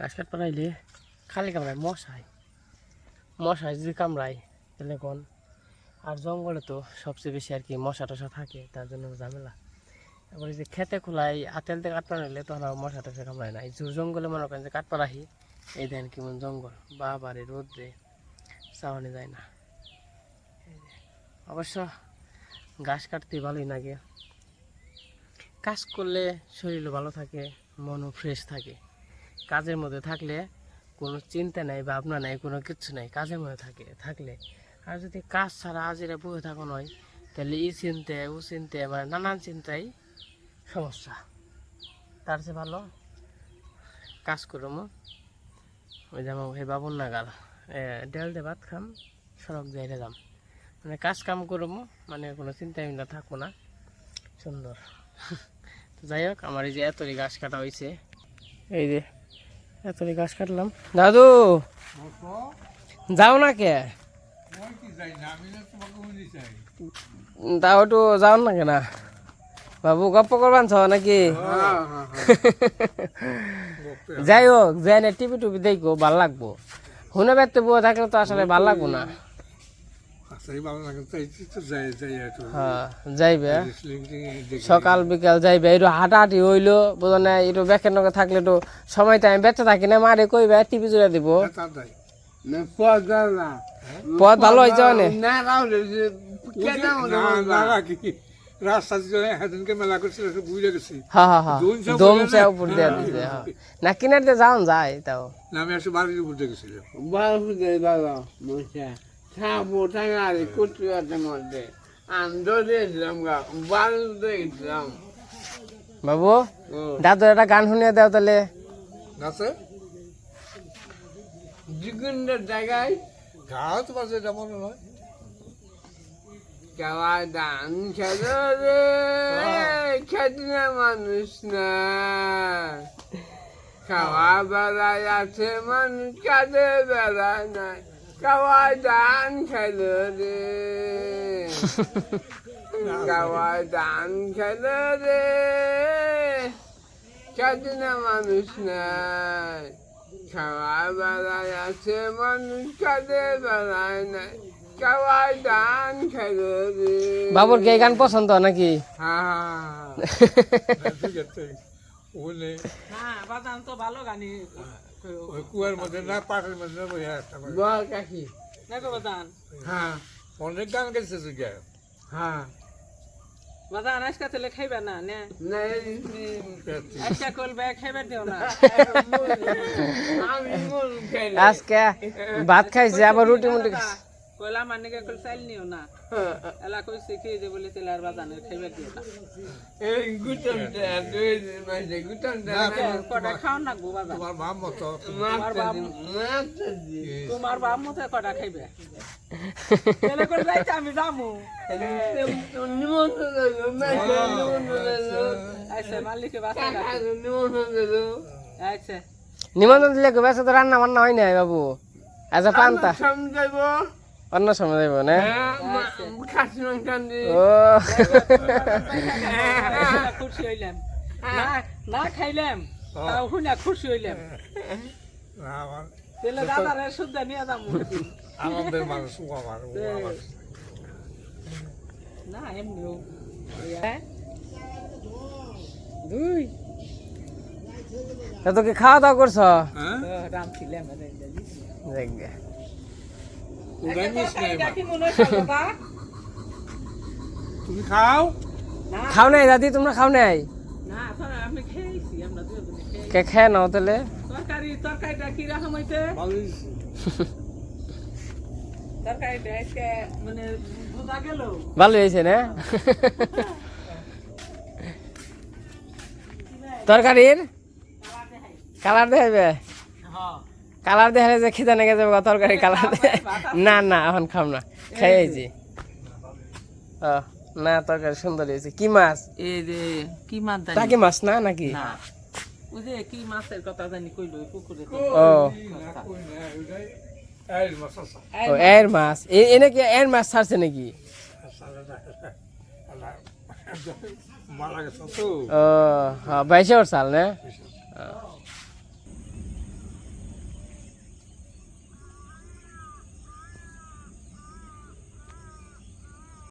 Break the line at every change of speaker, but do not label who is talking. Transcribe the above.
গাছ কাট পারাইলে খালি কামড়ায়, মশায়। মশায় যদি কামড়ায়, তাহলে কোন? আর জঙ্গলে তো সবচেয়ে বেশি আর কি মশা টশা থাকে, তার জন্য ঝামেলা। এই যে খেতে খোলাই আতেল থেকে কাট পারাইলে তখন আর মশা টশা কামড়ায় না। এই জঙ্গলে মনে করেন যে কাট পারাহি এই দেন কেমন জঙ্গল। বা বাবারে, রোদ্রে চাওয়ানি যায় না। অবশ্য ঘাস কাটতে ভালোই লাগে। কাজ করলে শরীরও ভালো থাকে, মনও ফ্রেশ থাকে। কাজের মধ্যে থাকলে কোনো চিন্তা নাই, ভাবনা নাই, কোনো কিচ্ছু নাই, কাজের মধ্যে থাকে, থাকলে। আর যদি কাজ ছাড়া আজেরা বসে থাকুন হয় তাহলে ই চিনতে ও চিনতে মানে নানান চিন্তাই সমস্যা। তার চেয়ে ভালো কাজ করব ওই যেমন সেই বাবুর নাগাল ডেল দে ভাত খাম, সড়ক যাই যাম। মানে কাজ কাম করব মানে কোনো চিন্তা মিন্তা থাকব না। সুন্দর। যাই হোক, আমার এই যে এতরি গাছ কাটা হয়েছে এই যে এতরি গাছ কাটলাম। দাদু, যাও না কে? তাও যাও না কেনা? বাবু, গপ্প করবান নাকি? যাই হোক যাই না টিভি টুপি দেখব ভালো লাগবো। শুনে বেড়তে বুয়া থাকলে তো আসলে ভালো লাগবো না। যাইবে সকাল বিকাল যাইবে একটু হাঁটাহাঁটি হইল বোঝো না একটু ব্যাকের নগে থাকলে একটু সময় টাইম বেঁচে থাকি না মারে কইবে টিভি জুড়ে দিব। পথ ভালো হয়েছে অনেক
রাস্তা মেলা করছিল বুঝে গেছি।
হ্যাঁ হ্যাঁ হ্যাঁ।
না?
উপর দিয়ে দিছে হ্যাঁ। না কিনার দিয়ে যাওন যায় তাও।
না আমি আসলে বাড়ির উপর
টাঙারে কুটুয়াতে মধ্যে। আন্দো দিয়েছিলাম গা বালু দিয়েছিলাম
বাবু
ও।
দাদু একটা গান শুনিয়ে দাও তাহলে।
গাছে
জিগুন্ডের জায়গায়
ঘাও তোমার যেটা মনে নয়
গাওয়া দান খেলো রে না মানুষ না। খাওয়া বেড়ায় আছে মানুষ কাঁদে বেড়ায় না দান খেলো রে দান খেলো রে খেতে না মানুষ নাই খাওয়া বেড়ায় আছে মানুষ কাঁদে বেড়ায় না খাওয়া দান খেলো রে
বাবুর কে গান পছন্দ নাকি?
হ্যাঁ
ঠিক আছে ওখানে
হ্যাঁ বাদাম তো ভালো গানি
ওই কুয়ার মধ্যে না পাটের মধ্যে না বসে একটা করে।
বল কাকি
দেখো বাদান
হ্যাঁ
অনেক গান গেছে তুই গে
হ্যাঁ
বাদান আজকে তাহলে খাইবে না নে
না
আজকে করবে খাইবে দিও না
আমি মরু খেলে
আজকে ভাত খাইছে আবার রুটি মুটি খাইছে
কইলা মানিকে কল চাইল নিও না। এলা কইছে কি যে বলে তেলার বাজানের খাইবে দিও না।
এই গুতম দে দুই দিন মাঝে গুতম দে
কটা খাও না গো বাজান
তোমার মাম মতো।
দি মারতে
তোমার বাপ মতে কটা খাইবে? তেলে করে যাইতে আমি যামু।
নিমন্ত্রণ দিলো মাঝে নিমন্ত্রণ দিলো
আইছে মালিকে বাসা
কাকা নিমন্ত্রণ
আইছে।
নিমন্ত্রণ দিলে গো বেসে তো রান্না বান্না হয় নাই বাবু। আজ পান্তা।
সমঝাইব
অন্য সময় যাইব না?
খাসি মাংস দি
ও।
খুশি হইলাম। না না খাইলাম তাও শুনে খুশি হইলাম। তেলে দাদারে শুদ্ধ নিয়ে যামু
আমাদের মানুষ ও আমার
না এমনিও।
দুই। তো কি খাওয়া দাওয়া করছ
হ্যাঁ
রাম ছিলাম মনে
তুমি খাও।
খাও নাই দাদি তোমরা খাও নাই
না এখন আমি খেয়েছি আমরা দুজনে খেয়ে
কে খেয়ে নাও তাহলে?
তরকারি তরকারিটা কি রকম হইছে
ভালো
তরকারিটা আজকে মানে বোঝা গেল।
ভালো হয়েছে না? তরকারির? কালার দেখাবে
হ্যাঁ।
কালার দেখালে যে খিদে নেগে যাবে তরকারি কালার না না এখন খাম না। খেয়েছি ও না তরকারি সুন্দর হয়েছে। কি মাছ?
এই যে কি মাছ
টাকি মাছ না নাকি?
না। ওই যে কি মাছের কথা জানি কইলো পুকুরে
ও
কই না ওইটাই এই মশলা
ও এর মাছ। এ- এনে কি এর মাছ ছাড়ছে নাকি?
মারা গেছে তো।
ও হ্যাঁ বাইশে ওর সাল না।